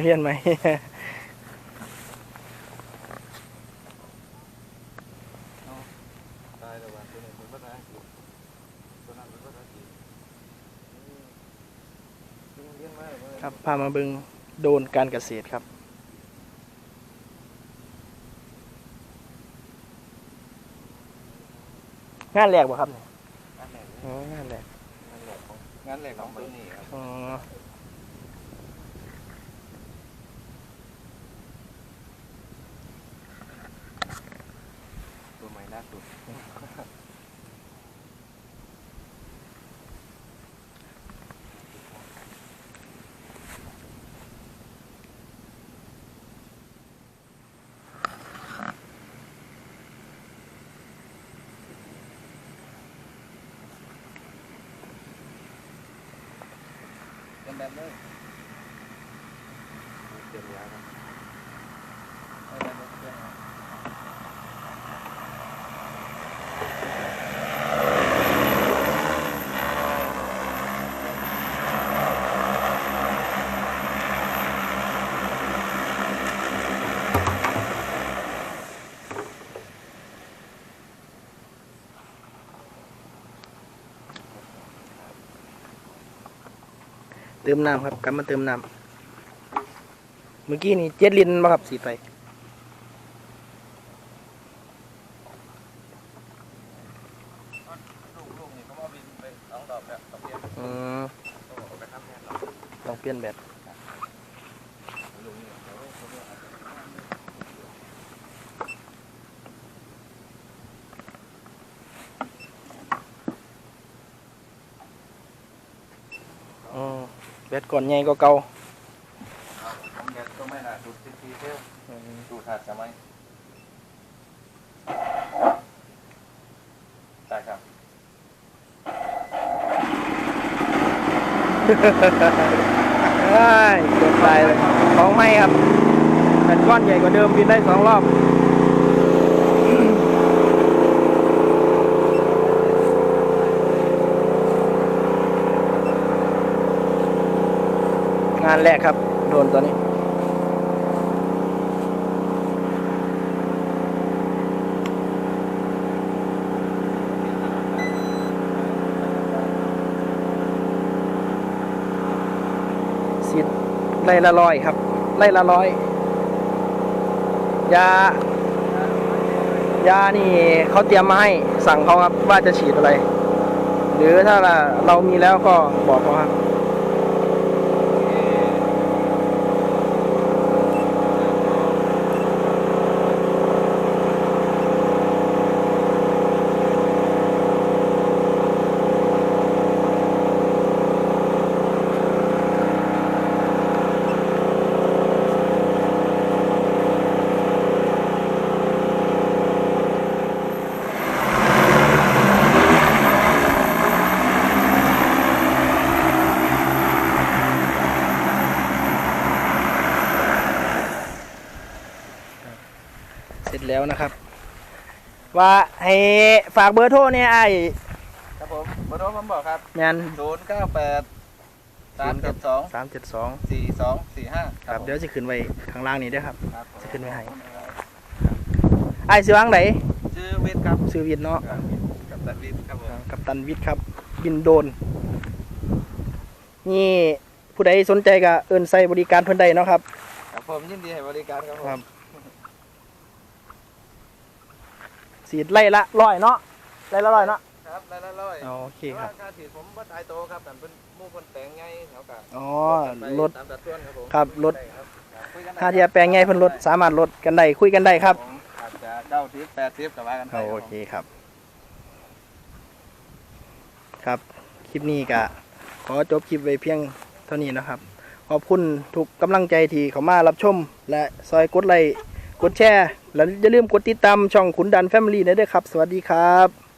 เรียนไหมตายแล้วว่าตัวนี้เป็นภาษาอังกฤษตัวนั้นเป็นภาษาจีนอืมเรียนเรียนมาเลยครับพามาเบิงโดนการเกษตรครับ งานแรกบ่ครับเนี่ยงานแรกอ๋องานแรกงานแรกของงานแรกของตัวนี้ครับ อ๋อ ตัว ใหม่ล่าสุดเป็นแบบนี้เดี๋ยวแล้วครับ เอาแบบนี้เดี๋ยวนะเติมน้ำครับกลับมาเติมน้ำเมื่อกี้นี่เจ็ดลินบ่ครับสีไปลูกลูกนี่เขามาบินไปสองดอกแล้วต้องเปลี่ยนอืมต้องเอาไปทำแทนเราต้องเปลี่ยนแบต ลูกนี่เขาเขาเรียกอะไร อ๋อ แบตก่อนใหญ่ก็เก่าผมแกก็ไม่น่าดูดทีเที่ยวอืมดูถาดจะไหมใช่ครับเอ้ยเกือบตายเลยของไม่ครับแบตก้อนใหญ่กว่าเดิมบินได้สองรอบานแรกครับ โดนตัวนี้ สิทธิ์ไล่ละร้อยครับ ไล่ละร้อย ยา ยานี่เขาเตรียมมาให้สั่งเขาครับว่าจะฉีดอะไร หรือถ้าเรามีแล้วก็บอกเขาครับ เสร็จแล้วนะครับ ว่าให้ฝากเบอร์โทรเนี่ยไอ้ครับผมเบอร์โทรผมบอกครับแมนศูนย์เก้าแปดสามเจ็ดสองสามเจ็ดสองสี่สองสี่ห้าครับเดี๋ยวจะขึ้นไว้ข้างล่างนี้ด้วยครับครับผมจะขึ้นไว้ให้ไอ้ซื้อวางไหนชื่อวิทย์ครับซื้อวิทย์เนาะกับตัดวิทย์ครับผมกับตันวิทย์ครับ บินโดรนนี่ผู้ใดสนใจก็เอินใส่บริการเพิ่นใดเนาะครับ ครับผมยินดีให้บริการครับผม ครับสีดไล่ละร้อยเนาะไล่ละร้อยเนาะครับรายละร้อยอ๋อโอเคครับแต่ว่าการฉีดผมว่าตายโตครับแต่เป็นหมู่คนแปลงไงเขากะอ๋อไปรถตามสัดส่วนครับผมครับรถได้ครับครับคุยกันได้ถ้าเทียบแปลงใหญ่เพิ่นลดสามารถลดกันได้คุยกันได้ครับผมอาจจะเก้าทิปแปดทิปแต่ว่ากันไปโอเคครับ ครับคลิปนี้ก็ขอจบคลิปไว้เพียงเท่านี้นะครับ ขอบคุณทุกกำลังใจที่เขามารับชม และซอยกดไลค์กดแชร์ แล้วอย่าลืมกดติดตามช่องขุนดันแฟมิลี่ด้วยครับ สวัสดีครับ